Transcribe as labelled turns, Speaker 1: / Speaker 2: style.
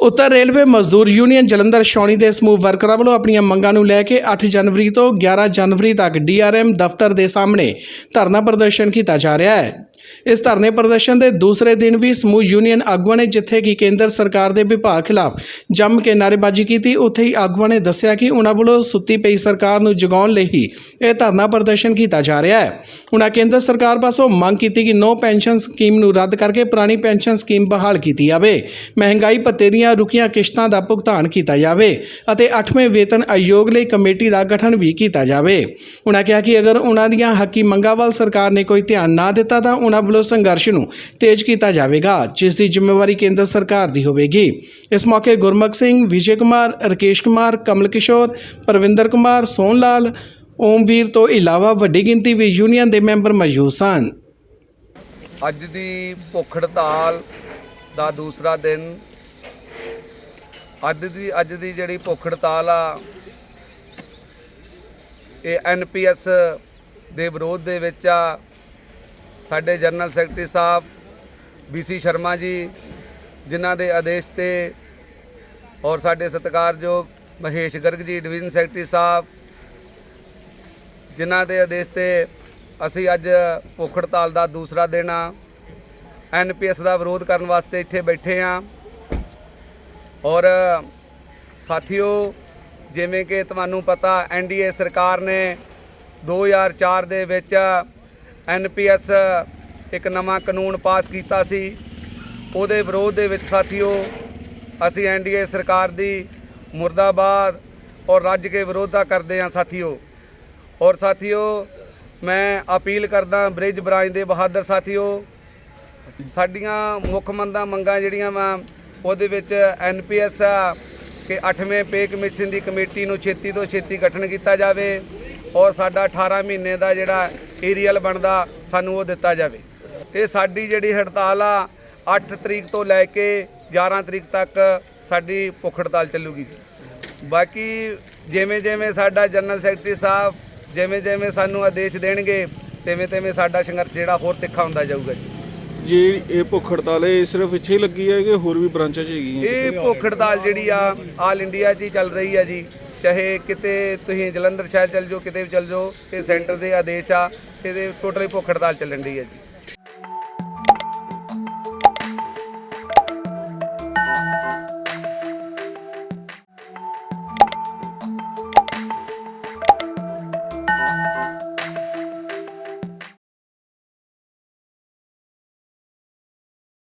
Speaker 1: ਉੱਤਰ railway ਮਜ਼ਦੂਰ union Jalandhar ਛਾਉਣੀ ਦੇ ਸਮੂਹ ਵਰਕਰਾਂ ਵੱਲੋਂ ਆਪਣੀਆਂ ਮੰਗਾਂ ਨੂੰ ਲੈ ਕੇ 8 ਜਨਵਰੀ ਤੋਂ 11 ਜਨਵਰੀ ਤੱਕ ਡੀਆਰਐਮ ਦਫ਼ਤਰ ਦੇ ਸਾਹਮਣੇ ਧਰਨਾ ਪ੍ਰਦਰਸ਼ਨ ਕੀਤਾ ਜਾ ਰਿਹਾ ਹੈ। ਇਸ ਧਰਨੇ ਪ੍ਰਦਰਸ਼ਨ ਦੇ ਦੂਸਰੇ ਦਿਨ ਵੀ ਸਮੂਹ ਯੂਨੀਅਨ ਆਗੂਆਂ ਨੇ ਜਿੱਥੇ ਕਿ ਕੇਂਦਰ ਸਰਕਾਰ ਦੇ ਵਿਭਾਗ ਖਿਲਾਫ ਜੰਮ ਕੇ ਨਾਅਰੇਬਾਜ਼ੀ ਕੀਤੀ, ਉੱਥੇ ਹੀ ਆਗੂਆਂ ਨੇ ਦੱਸਿਆ ਕਿ ਉਹਨਾਂ ਵੱਲੋਂ ਸੁੱਤੀ ਪਈ ਸਰਕਾਰ ਨੂੰ ਜਗਾਉਣ ਲਈ ਹੀ ਇਹ ਧਰਨਾ ਪ੍ਰਦਰਸ਼ਨ ਕੀਤਾ ਜਾ ਰਿਹਾ ਹੈ। ਉਹਨਾਂ ਕੇਂਦਰ ਸਰਕਾਰ ਪਾਸੋਂ ਮੰਗ ਕੀਤੀ ਕਿ ਨੋ ਪੈਨਸ਼ਨ ਸਕੀਮ ਨੂੰ ਰੱਦ ਕਰਕੇ ਪੁਰਾਣੀ ਪੈਨਸ਼ਨ ਸਕੀਮ ਬਹਾਲ ਕੀਤੀ ਜਾਵੇ। ਮਹਿੰਗਾਈ ਭੱਤੇ ਦੀਆਂ ਰੁਕੀਆਂ ਕਿਸ਼ਤਾਂ ਦਾ ਭੁਗਤਾਨ ਕੀਤਾ ਜਾਵੇ ਅਤੇ 8ਵੇਂ ਵੇਤਨ ਆਯੋਗ ਲਈ ਕਮੇਟੀ ਦਾ ਗਠਨ ਵੀ ਕੀਤਾ ਜਾਵੇ। ਉਹਨਾਂ ਕਿਹਾ ਕਿ ਅਗਰ ਉਹਨਾਂ ਦੀਆਂ ਹੱਕੀ ਮੰਗਾਂ ਵੱਲ ਸਰਕਾਰ ਨੇ ਕੋਈ ਧਿਆਨ ਨਾ ਦਿੱਤਾ ਤਾਂ ਉਹਨਾਂ ਵੱਲੋਂ ਸੰਘਰਸ਼ ਨੂੰ ਤੇਜ਼ ਕੀਤਾ ਜਾਵੇਗਾ, ਜਿਸ ਦੀ ਜ਼ਿੰਮੇਵਾਰੀ ਕੇਂਦਰ ਸਰਕਾਰ ਦੀ ਹੋਵੇਗੀ। ਇਸ ਮੌਕੇ ਗੁਰਮੁਖ ਸਿੰਘ, ਵਿਜੇ ਕੁਮਾਰ, ਰਕੇਸ਼ ਕੁਮਾਰ, ਕਮਲ ਕਿਸ਼ੋਰ, ਪਰਵਿੰਦਰ ਕੁਮਾਰ ਸੋਨ ਲਾਲ ਓਮਵੀਰ ਤੋਂ ਇਲਾਵਾ ਵੱਡੀ ਗਿਣਤੀ ਵਿੱਚ ਯੂਨੀਅਨ ਦੇ ਮੈਂਬਰ ਮੌਜੂਦ ਸਨ।
Speaker 2: ਅੱਜ ਦੀ ਭੁੱਖ ਹੜਤਾਲ ਦਾ ਦੂਸਰਾ ਦਿਨ। ਅੱਜ ਦੀ ਅੱਜ ਦੀ ਜਿਹੜੀ ਭੁੱਖ ਹੜਤਾਲ ਆ, ਇਹ ਐਨਪੀਐਸ ਦੇ ਵਿਰੋਧ ਦੇ ਵਿੱਚ ਆ। ਸਾਡੇ general secretary Sahib BC Sharma ji, ਜਿਨ੍ਹਾਂ ਦੇ ਆਦੇਸ਼ ਤੇ ਔਰ ਸਾਡੇ ਸਤਿਕਾਰਯੋਗ ਮਹੇਸ਼ ਗਰਗ ਜੀ, ਡਿਵੀਜ਼ਨ ਸੈਕਟਰੀ ਸਾਹਿਬ, ਜਿਨ੍ਹਾਂ ਦੇ ਆਦੇਸ਼ ਤੇ ਅਸੀਂ ਅੱਜ ਭੁੱਖ ਹੜਤਾਲ ਦਾ ਦੂਸਰਾ ਦਿਨ ਆ ਐਨਪੀਐਸ ਦਾ ਵਿਰੋਧ ਕਰਨ ਵਾਸਤੇ ਇੱਥੇ ਬੈਠੇ ਆ। ਔਰ ਸਾਥੀਓ, ਜਿਵੇਂ ਕਿ ਤੁਹਾਨੂੰ ਪਤਾ ਐਨਡੀਏ ਸਰਕਾਰ ਨੇ 2004 ਦੇ ਵਿੱਚ ਐਨਪੀਐਸ ਇੱਕ ਨਵਾਂ ਕਾਨੂੰਨ ਪਾਸ ਕੀਤਾ ਸੀ। ਉਹਦੇ ਵਿਰੋਧ ਦੇ ਵਿੱਚ ਸਾਥੀਓ, ਅਸੀਂ ਐਨਡੀਏ ਸਰਕਾਰ ਦੀ ਮੁਰਦਾਬਾਦ ਔਰ ਰੱਜ ਕੇ ਵਿਰੋਧਤਾ ਕਰਦੇ ਹਾਂ ਸਾਥੀਓ। ਔਰ ਸਾਥੀਓ, ਮੈਂ ਅਪੀਲ ਕਰਦਾ ਬ੍ਰਿਜ ਬ੍ਰਾਂਚ ਦੇ ਬਹਾਦਰ ਸਾਥੀਓ, ਸਾਡੀਆਂ ਮੁੱਖ ਮੰਦਾਂ ਮੰਗਾਂ ਜਿਹੜੀਆਂ ਵਾ, ਉਹਦੇ ਵਿੱਚ ਐਨਪੀਐਸ ਆ ਕਿ 8ਵੇਂ ਪੇ ਕਮਿਸ਼ਨ ਦੀ ਕਮੇਟੀ ਨੂੰ ਛੇਤੀ ਤੋਂ ਛੇਤੀ ਗਠਨ ਕੀਤਾ ਜਾਵੇ। ਔਰ ਸਾਡਾ 18 ਮਹੀਨੇ ਦਾ ਜਿਹੜਾ ਏਰੀਅਲ ਬਣਦਾ ਸਾਨੂੰ ਉਹ ਦਿੱਤਾ ਜਾਵੇ। ਇਹ ਸਾਡੀ ਜਿਹੜੀ ਹੜਤਾਲ ਆ 8 ਤਰੀਕ ਤੋਂ ਲੈ ਕੇ 11 ਤਰੀਕ ਤੱਕ ਸਾਡੀ ਭੁੱਖ ਹੜਤਾਲ ਚੱਲੂਗੀ ਜੀ। ਬਾਕੀ ਜਿਵੇਂ ਜਿਵੇਂ ਸਾਡਾ ਜਨਰਲ ਸੈਕਟਰੀ ਸਾਹਿਬ ਜਿਵੇਂ ਜਿਵੇਂ ਸਾਨੂੰ ਆਦੇਸ਼ ਦੇਣਗੇ ਤਿਵੇਂ ਤਿਵੇਂ ਸਾਡਾ ਸੰਘਰਸ਼ ਜਿਹੜਾ ਹੋਰ ਤਿੱਖਾ ਹੁੰਦਾ ਜਾਊਗਾ ਜੀ।
Speaker 3: ਜੀ ਇਹ ਭੁੱਖ ਹੜਤਾਲ ਇਹ ਸਿਰਫ ਇੱਥੇ ਹੀ ਲੱਗੀ ਹੈ ਕਿ ਹੋਰ ਵੀ ਬ੍ਰਾਂਚਾਂ 'ਚ ਹੈਗੀ ਹੈ
Speaker 2: ਇਹ ਭੁੱਖ ਹੜਤਾਲ ਜਿਹੜੀ ਆ ਆਲ ਇੰਡੀਆ 'ਚ ਹੀ ਚੱਲ ਰਹੀ ਆ ਜੀ। ਚਾਹੇ ਕਿਤੇ ਤੁਸੀਂ ਜਲੰਧਰ ਸ਼ਹਿਰ ਚੱਲ ਜਾਓ, ਕਿਤੇ ਵੀ ਚੱਲ ਜਾਓ, ਇਹ ਸੈਂਟਰ ਦੇ ਆਦੇਸ਼ ਆ, ਇਹਦੇ ਟੋਟਲੀ ਭੁੱਖ ਹੜਤਾਲ ਚੱਲਣ ਦੀ ਹੈ ਜੀ।